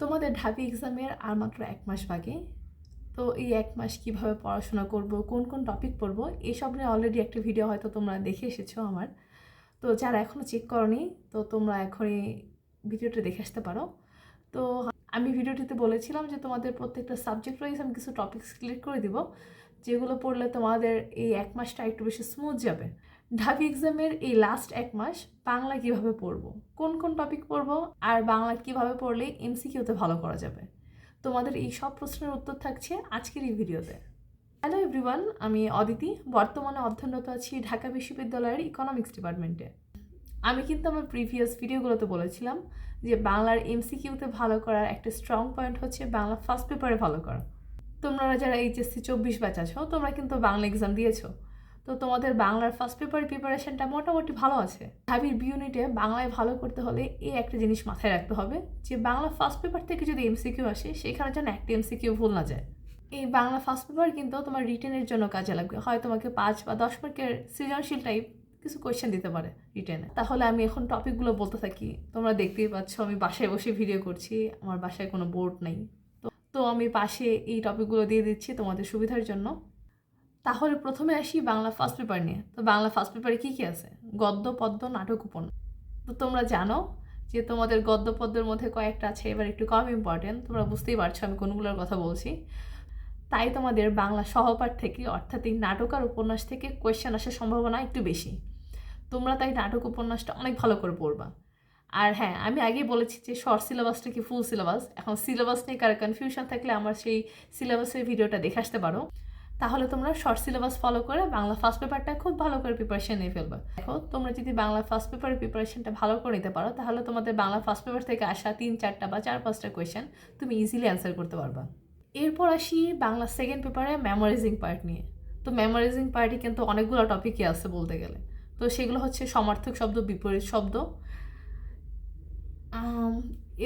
তোমাদের ঢাবি এক্সামের আর মাত্র এক মাস বাকি। তো এই এক মাস কীভাবে পড়াশোনা করব, কোন কোন টপিক পড়ব এইসব নিয়ে অলরেডি একটা ভিডিও হয়তো তোমরা দেখে এসেছ আমার। তো যারা এখনও চেক করনি, তো তোমরা এখনই ভিডিওটা দেখে আসতে পারো। তো আমি ভিডিওটিতে বলেছিলাম যে তোমাদের প্রত্যেকটা সাবজেক্ট ওয়াইজ আমি কিছু টপিক ক্লিক করে দিব। যেগুলো পড়লে তোমাদের এই এক মাসটা একটু বেশি স্মুথ যাবে। ঢাবি এক্সামের এই লাস্ট এক মাস বাংলা কীভাবে পড়ব? কোন কোন টপিক পড়ব? আর বাংলা কীভাবে পড়লে এমসিকিউতে ভালো করা যাবে? তোমাদের এই সব প্রশ্নের উত্তর থাকছে আজকের এই ভিডিওতে। হ্যালো এভরিওয়ান আমি অদিতি, বর্তমানে অধ্যয়নরত আছি ঢাকা বিশ্ববিদ্যালয়ের ইকোনমিক্স ডিপার্টমেন্টে আমি কিন্তু আমার প্রিভিয়াস ভিডিওগুলোতে বলেছিলাম যে বাংলার এমসিকিউতে ভালো করার একটা স্ট্রং পয়েন্ট হচ্ছে বাংলা ফার্স্ট পেপারে ভালো করা। তোমরা যারা এইচএসসি চব্বিশ ব্যাচ আছো, তোমরা কিন্তু বাংলা এক্সাম দিয়েছ। তো তোমাদের বাংলার ফার্স্ট পেপারের প্রিপারেশনটা মোটামুটি ভালো আছে। ঢাবির বি ইউনিটে বাংলায় ভালো করতে হলে এই একটা জিনিস মাথায় রাখতে হবে যে, বাংলা ফার্স্ট পেপার থেকে যদি এমসিকিউ আসে, সেখানে যেন একটা এমসিকিউ ভুল না যায়। এই বাংলা ফার্স্ট পেপার কিন্তু তোমার রিটেনের জন্য কাজে লাগবে। হয় তোমাকে পাঁচ বা দশ মার্কের সৃজনশীল টাইপ কিছু কোয়েশ্চেন দিতে পারে রিটেনে তাহলে আমি এখন টপিকগুলো বলতে থাকি। তোমরা দেখতেই পাচ্ছ, আমি বাসায় বসে ভিডিও করছি। আমার বাসায় কোনো বোর্ড নেই। তো আমি পাশে এই টপিকগুলো দিয়ে দিচ্ছি তোমাদের সুবিধার জন্য। তাহলে প্রথমে আসি বাংলা ফার্স্ট পেপার নিয়ে। তো বাংলা ফার্স্ট পেপারে কী কী আছে? গদ্য, পদ্য, নাটক, উপন্যাস। তো তোমরা জানো যে তোমাদের গদ্য, পদ্যের মধ্যে কয়েকটা আছে, এবার একটু কম ইম্পর্টেন্ট তোমরা বুঝতেই পারছ আমি কোনগুলোর কথা বলছি। তাই তোমাদের বাংলা সহপাঠ থেকে, অর্থাৎ এই নাটক আর উপন্যাস থেকে কোয়েশ্চেন আসার সম্ভাবনা একটু বেশি। তোমরা তাই নাটক, উপন্যাসটা অনেক ভালো করে পড়বা। আর হ্যাঁ আমি আগেই বলেছি যে শর্ট সিলেবাসটা কি ফুল সিলেবাস এখন সিলেবাস নিয়ে কারও কনফিউশন থাকলে আমার সেই সিলেবাসের ভিডিওটা দেখে আসতে পারো। তাহলে তোমরা শর্ট সিলেবাস ফলো করে বাংলা ফার্স্ট পেপারটা খুব ভালো করে প্রিপারেশন নিয়ে ফেলবে। দেখো, তোমরা যদি বাংলা ফার্স্ট পেপারের প্রিপারেশনটা ভালো করে নিতে পারো, তাহলে তোমাদের বাংলা ফার্স্ট পেপার থেকে আসা তিন, চারটা বা চার, পাঁচটা কোয়েশ্চেন তুমি ইজিলি অ্যান্সার করতে পারবা। এরপর আসি বাংলা সেকেন্ড পেপারে মেমোরাইজিং পার্ট নিয়ে। তো মেমোরাইজিং পার্টই কিন্তু অনেকগুলো টপিকই আছে বলতে গেলে। তো সেগুলো হচ্ছে সমার্থক শব্দ, বিপরীত শব্দ।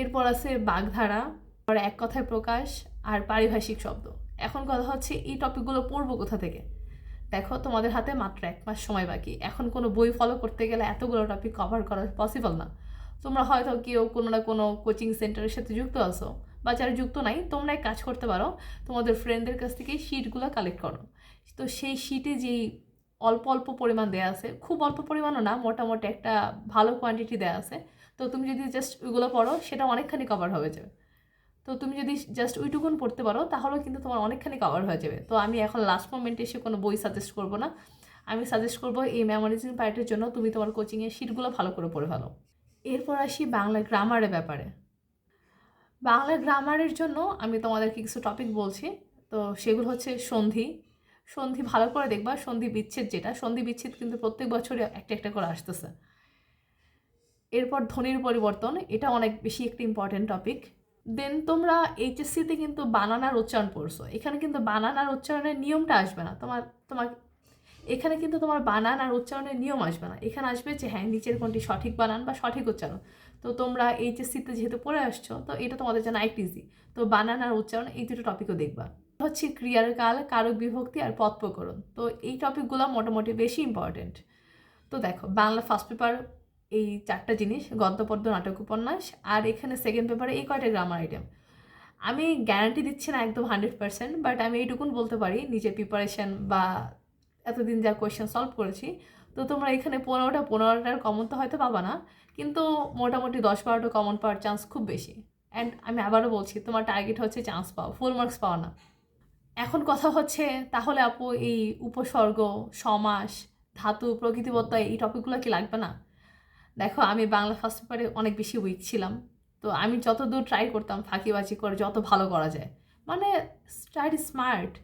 এরপর আছে বাগধারা আর এক কথায় প্রকাশ আর পারিভাষিক শব্দ। এখন কথা হচ্ছে এই টপিকগুলো পড়ব কোথা থেকে? দেখো, তোমাদের হাতে মাত্র এক মাস সময় বাকি। এখন কোনো বই ফলো করতে গেলে এতগুলো টপিক কভার করা পসিবল না। তোমরা হয়তো কেউ কোনো না কোনো কোচিং সেন্টারের সাথে যুক্ত আছো বা যারা যুক্ত নাই, তোমরা এক কাজ করতে পারো। তোমাদের ফ্রেন্ডদের কাছ থেকে শিটগুলো কালেক্ট করো। তো সেই শিটে যেই অল্প অল্প পরিমাণ দেওয়া আছে, খুব অল্প পরিমাণও না, মোটামুটি একটা ভালো কোয়ান্টিটি দেওয়া আছে। তো তুমি যদি জাস্ট ওইগুলো পড়ো, সেটা অনেকখানি কভার হয়ে যাবে। তো তুমি যদি জাস্ট ওইটুকুন পড়তে পারো, তাহলেও কিন্তু তোমার অনেকখানি কভার হয়ে যাবে। তো আমি এখন লাস্ট মোমেন্টে এসে কোনো বই সাজেস্ট করব না। আমি সাজেস্ট করব এই মেমোরিজিং পার্টের জন্য তুমি তোমার কোচিংয়ের শিটগুলো ভালো করে পড়ে ফেলো। এরপর আসি বাংলা গ্রামারের ব্যাপারে। বাংলা গ্রামারের জন্য আমি তোমাদেরকে কিছু টপিক বলছি। তো সেগুলো হচ্ছে সন্ধি। সন্ধি ভালো করে দেখবা, সন্ধি বিচ্ছেদ যেটা, সন্ধি বিচ্ছেদ কিন্তু প্রত্যেক বছরে একটা একটা করে আসতেছে। এরপর ধ্বনির পরিবর্তন, এটা অনেক বেশি একটি ইম্পর্টেন্ট টপিক দেন তোমরা এইচএসসিতে কিন্তু বানানার উচ্চারণ পড়ছো। এখানে কিন্তু বানানার উচ্চারণের নিয়মটা আসবে না। তোমার তোমার, এখানে কিন্তু তোমার বানান আর উচ্চারণের নিয়ম আসবে না। এখানে আসবে যে হ্যাঁ নিচের কোনটি সঠিক বানান বা সঠিক উচ্চারণ। তো তোমরা এইচএসসিতে যেহেতু পড়ে আসছো, তো এটা তোমাদের জন্য একটু ইজি তো বানান আর উচ্চারণ, এই দুটো টপিকও দেখবা। হচ্ছে ক্রিয়ার কাল কারক বিভক্তি আর পদ প্রকরণ। তো এই টপিকগুলো মোটামুটি বেশি ইম্পর্টেন্ট তো দেখো, বাংলা ফার্স্ট পেপার এই চারটা জিনিস গদ্য পদ্য নাটক উপন্যাস আর এখানে সেকেন্ড পেপারে এই কয়টা গ্রামার আইটেম আমি গ্যারান্টি দিচ্ছি না একদম হান্ড্রেড পার্সেন্ট বাট আমি এইটুকুন বলতে পারি, নিজের প্রিপারেশন বা এতদিন যা কোয়েশ্চেন সলভ করেছি, তো তোমরা এখানে পনেরোটা, পনেরোটার কমন তো হয়তো পাবা না, কিন্তু মোটামুটি দশ বারোটা কমন পাওয়ার চান্স খুব বেশি। অ্যান্ড আমি আবারও বলছি, তোমার টার্গেট হচ্ছে চান্স পাওয়া ফুল মার্কস পাওয়া না। এখন কথা হচ্ছে, তাহলে আপু এই উপসর্গ, সমাস, ধাতু, প্রকৃতিবত্তা এই টপিকগুলো কি লাগবে না? দেখো, আমি বাংলা ফার্স্ট পেপারে অনেক বেশি উইক ছিলাম। তো আমি যতদূর ট্রাই করতাম, ফাঁকিবাজি করে যত ভালো করা যায়। মানে স্টার্ট স্মার্ট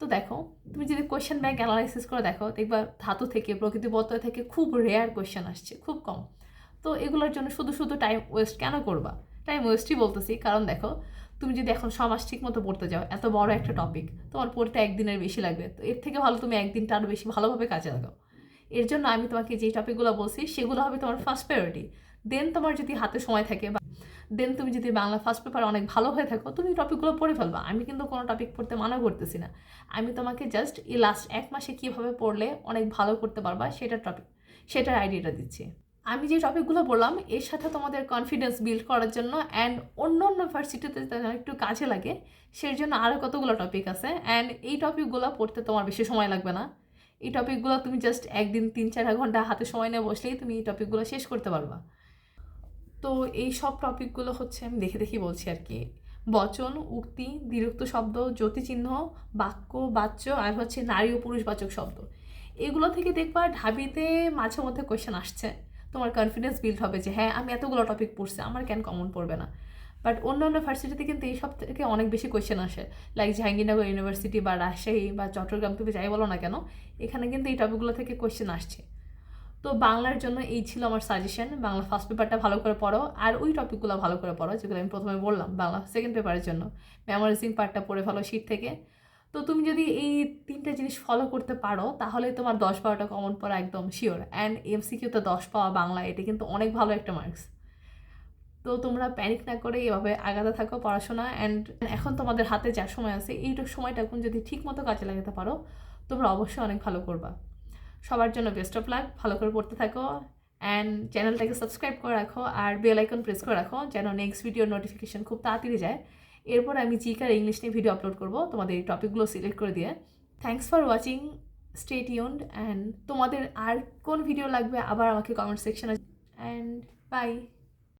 তো দেখো, তুমি যদি কোয়েশ্চেন ব্যাংক অ্যানালাইসিস করে দেখো, দেখবা ধাতু থেকে প্রকৃতিবত্ত থেকে খুব রেয়ার কোয়েশ্চেন আসছে, খুব কম। তো এগুলোর জন্য শুধু শুধু টাইম ওয়েস্ট কেন করবা? টাইম ওয়েস্টই বলতেছি, কারণ দেখো, তুমি যদি এখন সমাজ ঠিক মতো পড়তে যাও, এত বড় একটা টপিক তোমার পড়তে একদিনের বেশি লাগবে। তো এর থেকে ভালো তুমি একদিনটা আরও বেশি ভালোভাবে কাজে লাগাও। এর জন্য আমি তোমাকে যে টপিকগুলো বলছি, সেগুলো হবে তোমার ফার্স্ট প্রায়োরিটি দেন তোমার যদি হাতে সময় থাকে বা দেন তুমি যদি বাংলা ফার্স্ট পেপার অনেক ভালো হয়ে থাকো, তুমি টপিকগুলো পড়ে ফেলবা। আমি কিন্তু কোনো টপিক পড়তে মানা করতেছি না। আমি তোমাকে জাস্ট এই লাস্ট এক মাসে কীভাবে পড়লে অনেক ভালো করতে পারবা, সেটার টপিক সেটার আইডিয়াটা দিচ্ছি। আমি যে টপিকগুলো বললাম, এর সাথে তোমাদের কনফিডেন্স বিল্ড করার জন্য অ্যান্ড অন্য অন্য ভার্সিটিতে একটু কাজে লাগে সেই জন্য আরও কতগুলো টপিক আছে। অ্যান্ড এই টপিকগুলো পড়তে তোমার বেশি সময় লাগবে না। এই টপিকগুলো তুমি জাস্ট একদিন তিন, চার ঘণ্টা হাতে সময় নিয়ে বসলেই তুমি এই টপিকগুলো শেষ করতে পারবা। তো এই সব টপিকগুলো হচ্ছে আমি দেখে দেখি বলছি আর কি। বচন, উক্তি দ্বিরুক্ত শব্দ, জ্যোতিচিহ্ন, বাক্য, বাচ্য আর হচ্ছে নারী ও পুরুষবাচক শব্দ। এগুলো থেকে দেখবা ঢাবিতে মাঝে মধ্যে কোয়েশ্চেন আসছে। তোমার কনফিডেন্স বিল্ড হবে যে হ্যাঁ আমি এতগুলো টপিক পড়ছি, আমার কেন কমন পড়বে না? বাট অন্য অন্য কিন্তু এই সব থেকে অনেক বেশি কোয়েশ্চেন আসে। লাইক জাহাঙ্গীরনগর ইউনিভার্সিটি বা রাজশাহী বা চট্টগ্রাম তুমি যাই বলো না কেন, এখানে কিন্তু এই টপিকগুলো থেকে কোয়েশ্চেন আসছে। তো বাংলার জন্য এই ছিল আমার সাজেশন বাংলা ফার্স্ট পেপারটা ভালো করে পড়ো, আর ওই টপিকগুলো ভালো করে পড়ো, যেগুলো আমি প্রথমে বললাম বাংলা সেকেন্ড পেপারের জন্য। মেমোরাইজিং পার্টটা পড়ে ফেলো শীট থেকে। তো তুমি যদি এই তিনটা জিনিস ফলো করতে পারো, তাহলে তোমার দশ বারোটা কমন পড়া একদম শিওর অ্যান্ড এমসিকিউতে দশ পাওয়া বাংলা, এটা কিন্তু অনেক ভালো একটা মার্কস তো তোমরা প্যানিক না করে এভাবে আগাতে থাকো পড়াশোনা অ্যান্ড এখন তোমাদের হাতে যা সময় আছে এইটুকু সময়টা এখন যদি ঠিক মতো কাজে লাগাতে পারো, তোমরা অবশ্যই অনেক ভালো করবা। সবার জন্য বেস্ট অফ লাক ভালো করে পড়তে থাকো অ্যান্ড চ্যানেলটাকে সাবস্ক্রাইব করে রাখো আর বেল আইকন প্রেস করে রাখো যেন নেক্সট ভিডিওর নোটিফিকেশন খুব তাড়াতাড়ি যায়। এরপর আমি জিকার ইংলিশ নিয়ে ভিডিও আপলোড করব, তোমাদের এই টপিকগুলো সিলেক্ট করে দিয়ে। Thanks for watching stay tuned and তোমাদের আর কোন ভিডিও লাগবে আবার আমাকে কমেন্ট সেকশনে অ্যান্ড বাই